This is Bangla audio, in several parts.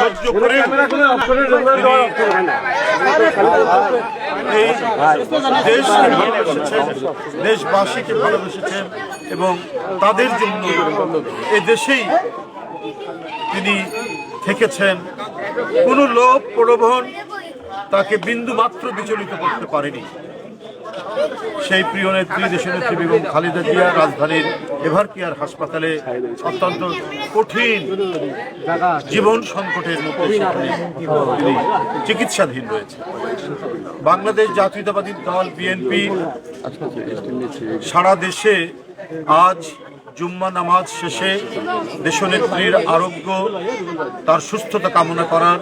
সহ্য করে এই দেশকে ভালোবেসেছেন দেশবাসীকে ভালোবেসেছেন এবং তাদের জন্য এ দেশেই তিনি থেকেছেন। কোনো লোভ প্রলোভন তাকে বিন্দু মাত্র বিচলিত করতে পারেনি। সেই প্রিয় নেত্রী দেশনেত্রী বেগম খালেদা জিয়া রাজধানীর এভার কেয়ার হাসপাতালে অত্যন্ত কঠিন জীবন সংকটের মধ্যে তিনি চিকিৎসাধীন রয়েছে বাংলাদেশ জাতীয়তাবাদী দল, বিএনপি, সারা দেশে আজ জুম্মা নামাজ শেষে দেশনেত্রীর আরোগ্য, তার সুস্থতা কামনা করার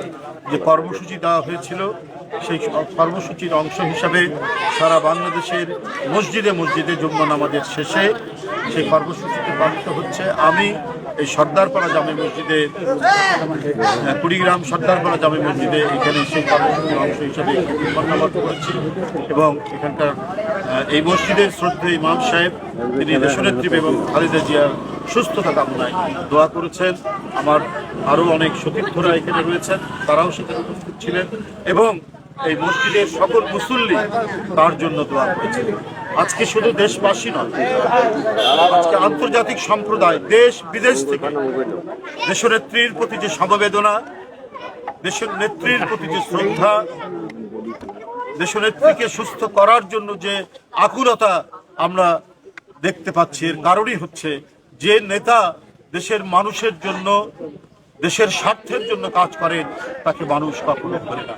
যে কর্মসূচি দেওয়া হয়েছিল, সেই কর্মসূচির অংশ হিসাবে সারা বাংলাদেশের মসজিদে মসজিদে জুম্মা নামাজের শেষে সেই কর্মসূচিতে পালিত হচ্ছে। আমি এই সর্দারপাড়া জামে মসজিদে আহ, কুড়িগ্রাম সর্দারপাড়া জামে মসজিদে এখানে সেই কর্মসূচির অংশ হিসাবে ধন্যবাদ করেছি এবং এখানকার এই মসজিদের শ্রদ্ধে ইমাম সাহেব তিনি দেশনেত্রী এবং খালেদা জিয়ার সুস্থতা কামনায় দোয়া করেছেন। আমার আরও অনেক সতীর্থরা এখানে রয়েছেন তারাও সেখানে উপস্থিত ছিলেন এবং এই মসজিদের সকল মুসল্লি তার জন্য দোয়া করেছেন। আজকে শুধু দেশবাসী নয়, আজকে আন্তর্জাতিক সম্প্রদায়, দেশ বিদেশ থেকে দেশনেত্রীর প্রতি যে সমবেদনা দেশের নেত্রীর প্রতি যে শ্রদ্ধা, দেশনেত্রীকে সুস্থ করার জন্য যে আকুলতা আমরা দেখতে পাচ্ছি, এর কারণই হচ্ছে যে নেতা দেশের মানুষের জন্য দেশের স্বার্থের জন্য কাজ করেন তাকে মানুষ কখনো করে না।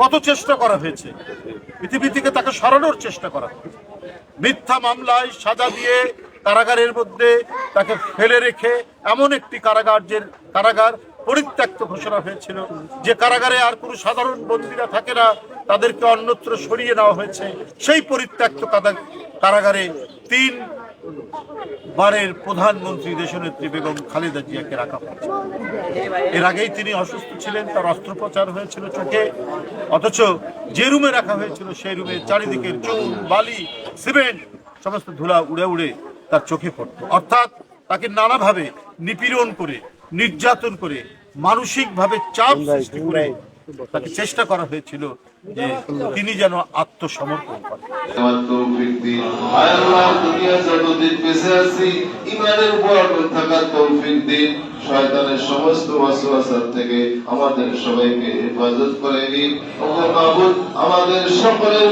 কত চেষ্টা করা হয়েছে? পৃথিবী থেকে তাকে সরানোর চেষ্টা করা। মিথ্যা মামলায় সাজা দিয়ে কারাগারের মধ্যে তাকে ফেলে রেখে এমন একটি কারাগার যে কারাগার পরিত্যক্ত ঘোষণা হয়েছিল, যে কারাগারে আর কোনো সাধারণ বন্দীরা থাকে না, তাদেরকে অন্যত্র সরিয়ে নেওয়া হয়েছে। সেই পরিত্যক্ত কারাগারে তিন বারের প্রধানমন্ত্রী দেশনেত্রী বেগম খালেদা জিয়াকে রাখা হয়েছে। এর আগেই তিনি অসুস্থ ছিলেন, তার অস্ত্রোপচার হয়েছিল চোখে, অথচ যে রুমে রাখা হয়েছিল সেই রুমে চারিদিকের চুন বালি, সিমেন্ট, সমস্ত ধুলা উড়ে উড়ে তার চোখে পড়ত। অর্থাৎ তাকে নানাভাবে নিপীড়ন করে, নির্যাতন করে, মানসিকভাবে চাপ সৃষ্টি করে তাকে চেষ্টা করা হয়েছিল যে তিনি যেন আত্মসমর্পণ করেন। দিন দুনিয়া যতদিন বেঁচে আছি, ইমানের উপর থাকার তৌফিক দিন। শয়তানের সমস্ত ওয়াসওয়াসার থেকে আমাদের সবাইকে হেফাজত করে মাবুদ আমাদের সকলের